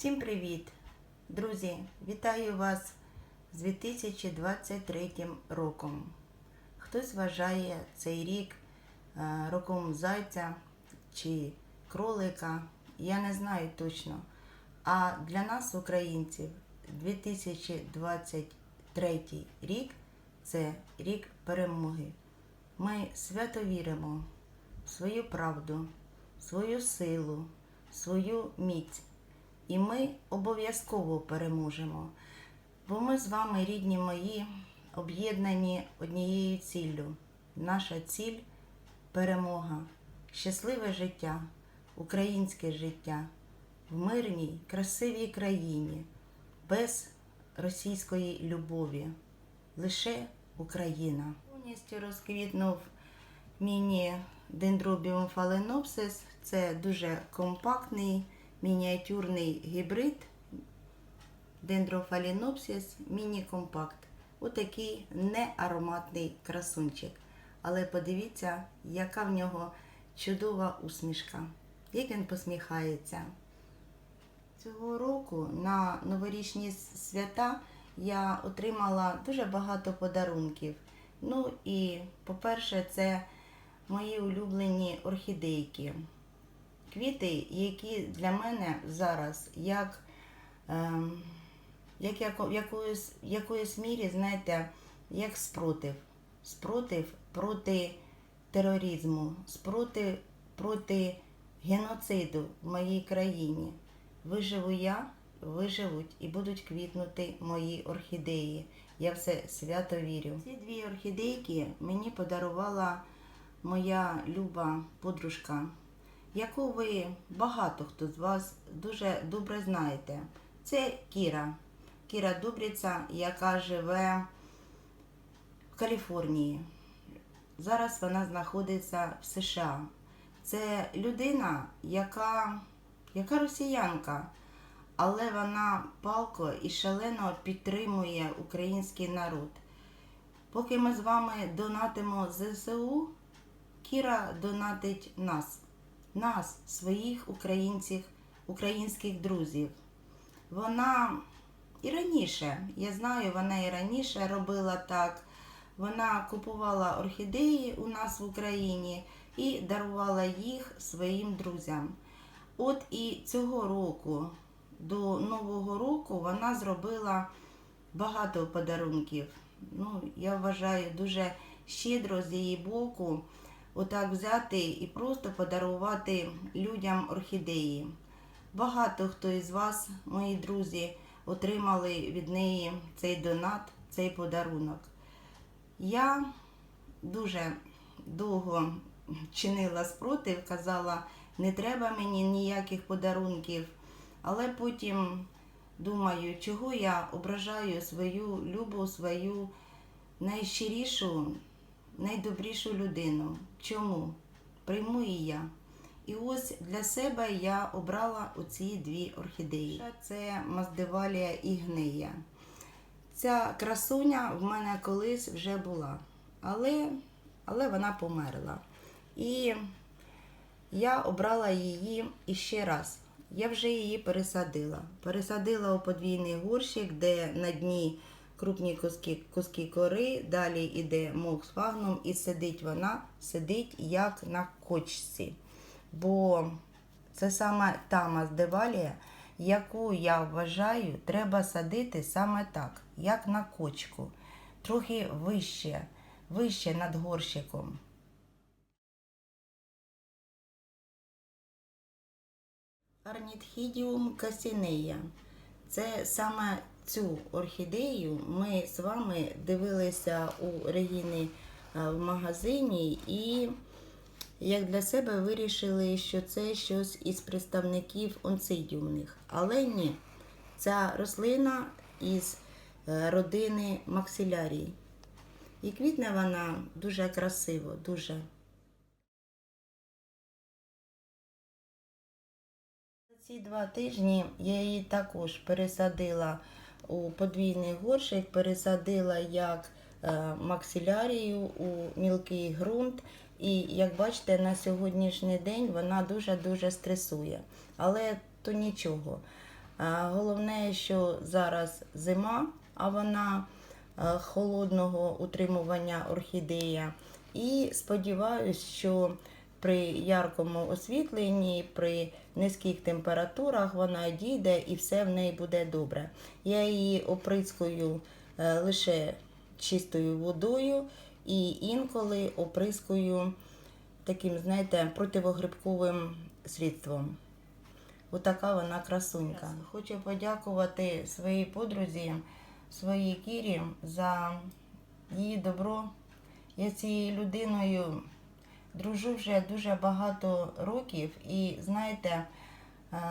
Всім привіт! Друзі! Вітаю вас з 2023 роком. Хтось вважає цей рік е, роком зайця чи кролика, я не знаю точно. А для нас, українців, 2023 рік це рік перемоги. Ми свято віримо в свою правду, в свою силу, в свою міць. І ми обов'язково переможемо. Бо ми з вами, рідні мої, об'єднані однією ціллю. Наша ціль перемога, щасливе життя, українське життя в мирній, красивій країні, без російської любові. Лише Україна. Повністю розквітнув міні-дендробіум фаленопсис. Це дуже компактний мініатюрний гібрид Dendrophalenopsis міні-компакт. Отакий неароматний красунчик. Але подивіться, яка в нього чудова усмішка, як він посміхається. Цього року на новорічні свята я отримала дуже багато подарунків. Ну і, по-перше, це мої улюблені орхідейки. Квіти, які для мене зараз як, ем, як яко- в якоїсь мірі, знаєте, як спротив. Спротив проти тероризму, спротив проти геноциду в моїй країні. Виживу я, виживуть і будуть квітнути мої орхідеї. Я в це свято вірю. Ці дві орхідейки мені подарувала моя люба подружка, яку ви багато хто з вас дуже добре знаєте. Це Кіра. Кіра Дубріця, яка живе в Каліфорнії. Зараз вона знаходиться в США. Це людина, яка, яка росіянка, але вона палко і шалено підтримує український народ. Поки ми з вами донатимо ЗСУ, Кіра донатить нас, нас, своїх українців, українських друзів. Вона і раніше, я знаю, вона і раніше робила так. Вона купувала орхідеї у нас в Україні і дарувала їх своїм друзям. От і цього року, до Нового року, вона зробила багато подарунків. Ну, я вважаю, дуже щедро з її боку отак взяти і просто подарувати людям орхідеї. Багато хто із вас, мої друзі, отримали від неї цей донат, цей подарунок. Я дуже довго чинила спротив, казала, не треба мені ніяких подарунків, але потім думаю, чого я ображаю свою любу, свою найщирішу, найдобрішу людину. Чому? Прийму і я. І ось для себе я обрала оці дві орхідеї. Це Маздевалія ігнея. Ця красуня в мене колись вже була, але, але вона померла. І я обрала її іще раз. Я вже її пересадила. Пересадила у подвійний горщик, де на дні крупні куски, куски кори, далі йде мох з фагном, і сидить вона, сидить як на кочці. Бо це саме та маздевалія, яку я вважаю, треба садити саме так, як на кочку, трохи вище, вище над горщиком. Арнітхідіум касінея. Це саме цю орхідею ми з вами дивилися у Регіни в магазині і як для себе вирішили, що це щось із представників онцидіумних. Але ні, ця рослина із е, родини максилярій. І квітне вона дуже красиво, дуже. Ці два тижні я її також пересадила у подвійний горщик, пересадила як е, максилярію у мілкий ґрунт. І як бачите, на сьогоднішній день вона дуже-дуже стресує. Але то нічого. Головне, що зараз зима, а вона е, холодного утримування орхідея. І сподіваюся, що при яркому освітленні, при низьких температурах вона дійде і все в неї буде добре. Я її оприскую е, лише чистою водою і інколи оприскую таким, знаєте, противогрибковим средством. Отака вона красунька. Хочу подякувати своїй подрузі, своїй Кірі за її добро. Я цією людиною дружу вже дуже багато років, і знаєте, е,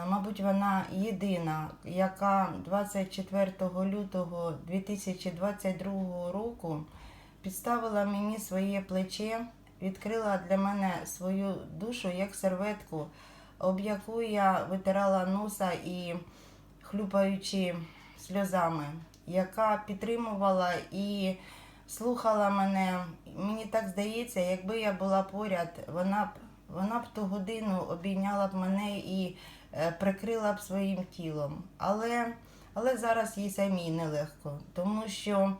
мабуть, вона єдина, яка 24 лютого 2022 року підставила мені своє плече, відкрила для мене свою душу як серветку, об яку я витирала носа і хлюпаючи сльозами, яка підтримувала і слухала мене. Мені так здається, якби я була поряд, вона б вона б ту годину обійняла б мене і е, прикрила б своїм тілом. Але, але зараз їй самій нелегко, тому що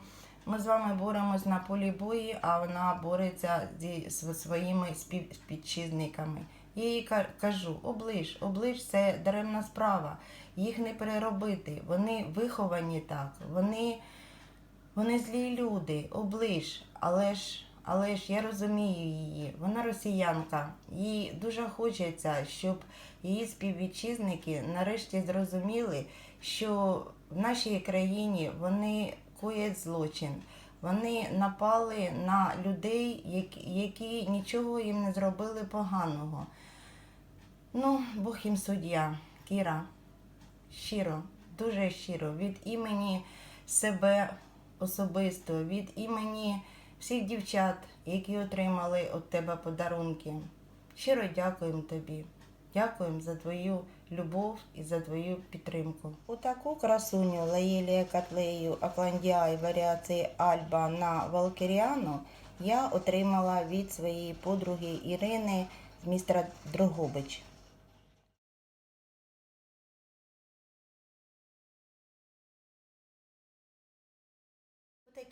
ми з вами боремось на полі бої, а вона бореться зі своїми спів- співвітчизниками. Я їй ка- кажу, оближ, оближ це даремна справа. Їх не переробити. Вони виховані так, вони, вони злі люди, оближ. Але ж, але ж я розумію її. Вона росіянка. Їй дуже хочеться, щоб її співвітчизники нарешті зрозуміли, що в нашій країні вони коять злочин. Вони напали на людей, які, нічого їм не зробили поганого. Ну, Бог їм суддя, Кіра, щиро, дуже щиро, від імені себе особисто, від імені всіх дівчат, які отримали від тебе подарунки. Щиро дякуємо тобі. Дякуємо за твою любов і за твою підтримку. Отаку красуню Лаїлія Котлею Акландіай варіації Альба на Валкіріану я отримала від своєї подруги Ірини з міста Дрогобич.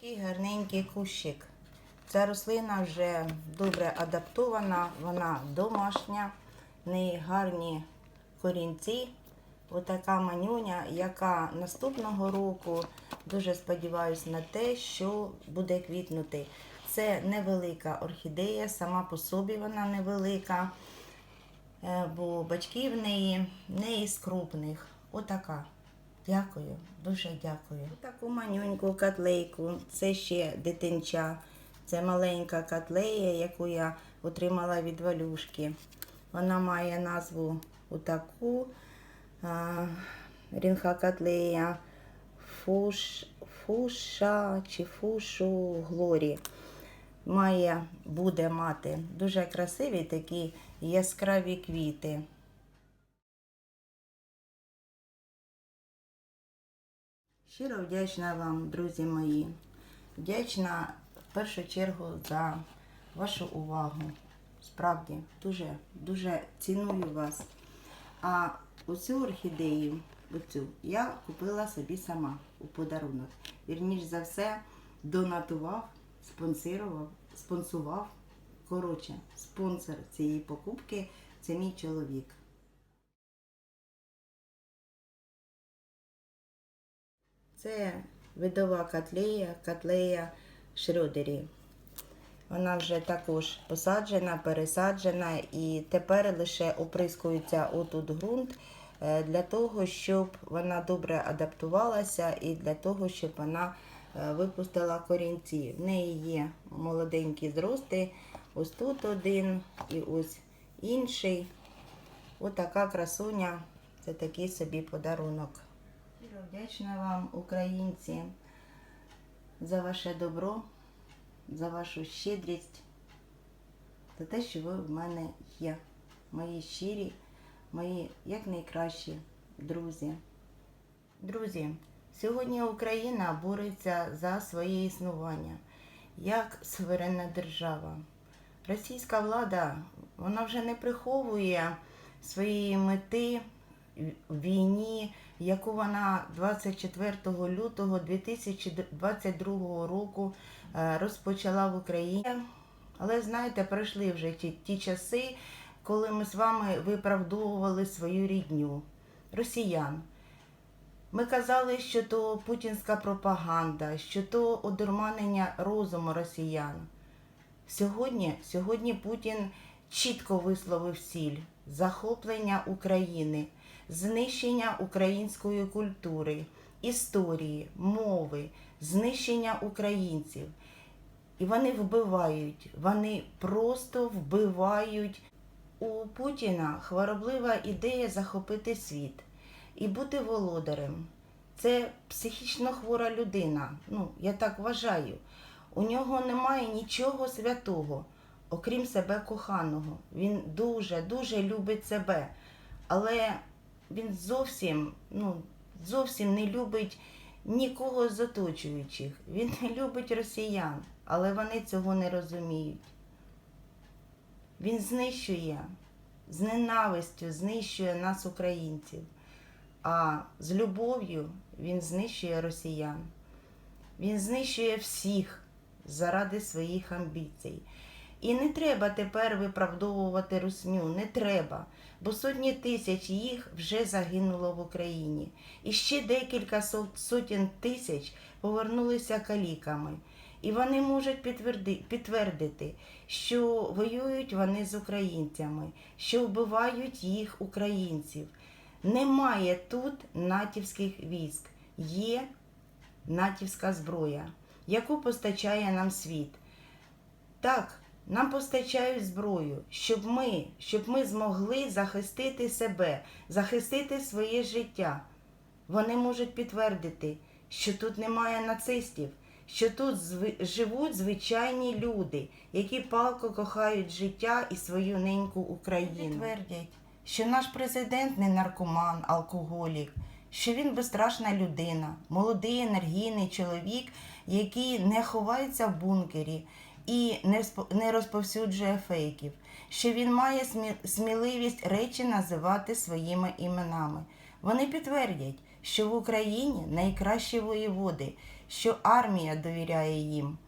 Такий гарненький кущик. Ця рослина вже добре адаптована, вона домашня, в неї гарні корінці. Отака манюня, яка наступного року дуже сподіваюся на те, що буде квітнути. Це невелика орхідея, сама по собі вона невелика, е, бо батьки в неї не із крупних. Отака. Дякую, дуже дякую. Таку манюньку котлейку. Це ще дитинча. Це маленька котлея, яку я отримала від валюшки. Вона має назву отаку. Рінха котлея фуш, фуша чи фушу глорі. Має, буде мати дуже красиві такі яскраві квіти. Щиро вдячна вам, друзі мої. Вдячна в першу чергу за вашу увагу. Справді, дуже, дуже ціную вас. А оцю орхідею, оцю, я купила собі сама у подарунок. Вірніш за все, донатував, спонсорував, спонсував. Коротше, спонсор цієї покупки це мій чоловік. Це видова котлея, котлея Шрёдері. Вона вже також посаджена, пересаджена і тепер лише оприскується отут ґрунт е, для того, щоб вона добре адаптувалася і для того, щоб вона е, випустила корінці. В неї є молоденькі зрости. Ось тут один і ось інший. Отака красуня. Це такий собі подарунок. Щиро вдячна вам, українці, за ваше добро, за вашу щедрість, за те, що ви в мене є. Мої щирі, мої якнайкращі друзі. Друзі, сьогодні Україна бореться за своє існування як суверенна держава. Російська влада вона вже не приховує своєї мети в війні яку вона 24 лютого 2022 року е, розпочала в Україні. Але знаєте, пройшли вже ті, ті часи, коли ми з вами виправдовували свою рідню росіян. Ми казали, що то путінська пропаганда, що то одурманення розуму росіян. Сьогодні, сьогодні Путін чітко висловив ціль захоплення України, знищення української культури, історії, мови, знищення українців. І вони вбивають, вони просто вбивають. У Путіна хвороблива ідея захопити світ і бути володарем. Це психічно хвора людина. Ну, я так вважаю. У нього немає нічого святого, окрім себе коханого. Він дуже, дуже любить себе. Але він зовсім, ну, зовсім не любить нікого з оточуючих. Він не любить росіян, але вони цього не розуміють. Він знищує з ненавистю, знищує нас, українців, а з любов'ю він знищує росіян. Він знищує всіх заради своїх амбіцій. І не треба тепер виправдовувати русню, не треба, бо сотні тисяч їх вже загинуло в Україні. І ще декілька сотень тисяч повернулися каліками. І вони можуть підтверди- підтвердити, що воюють вони з українцями, що вбивають їх українців. Немає тут натівських військ, є натівська зброя, яку постачає нам світ. Так, нам постачають зброю, щоб ми, щоб ми змогли захистити себе, захистити своє життя. Вони можуть підтвердити, що тут немає нацистів, що тут живуть звичайні люди, які палко кохають життя і свою неньку Україну. Підтвердять, що наш президент не наркоман, алкоголік, що він безстрашна людина, молодий енергійний чоловік, який не ховається в бункері і не розповсюджує фейків, що він має сміливість речі називати своїми іменами. Вони підтвердять, що в Україні найкращі воєводи, що армія довіряє їм.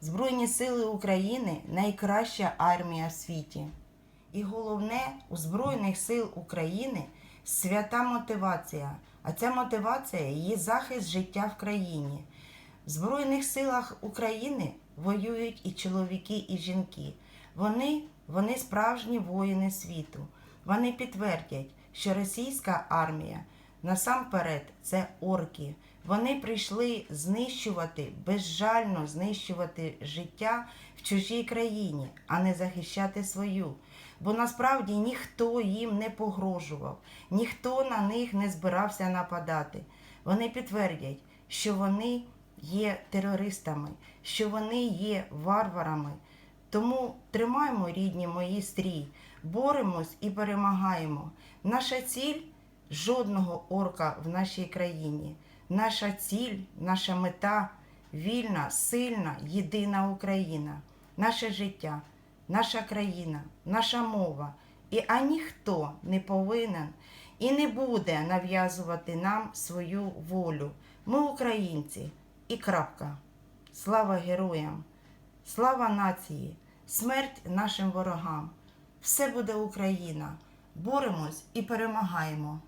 Збройні сили України найкраща армія в світі. І головне, у Збройних сил України свята мотивація. А ця мотивація є захист життя в країні. В Збройних силах України воюють і чоловіки, і жінки. Вони, вони справжні воїни світу. Вони підтвердять, що російська армія насамперед це орки. Вони прийшли знищувати, безжально знищувати життя в чужій країні, а не захищати свою. Бо насправді ніхто їм не погрожував, ніхто на них не збирався нападати. Вони підтвердять, що вони є терористами, що вони є варварами. Тому тримаємо, рідні мої стрій, боремось і перемагаємо. Наша ціль жодного орка в нашій країні. Наша ціль, наша мета вільна, сильна, єдина Україна, наше життя, наша країна, наша мова. І а ніхто не повинен і не буде нав'язувати нам свою волю. Ми українці і крапка. Слава героям! Слава нації, смерть нашим ворогам. Все буде Україна. Боремось і перемагаємо.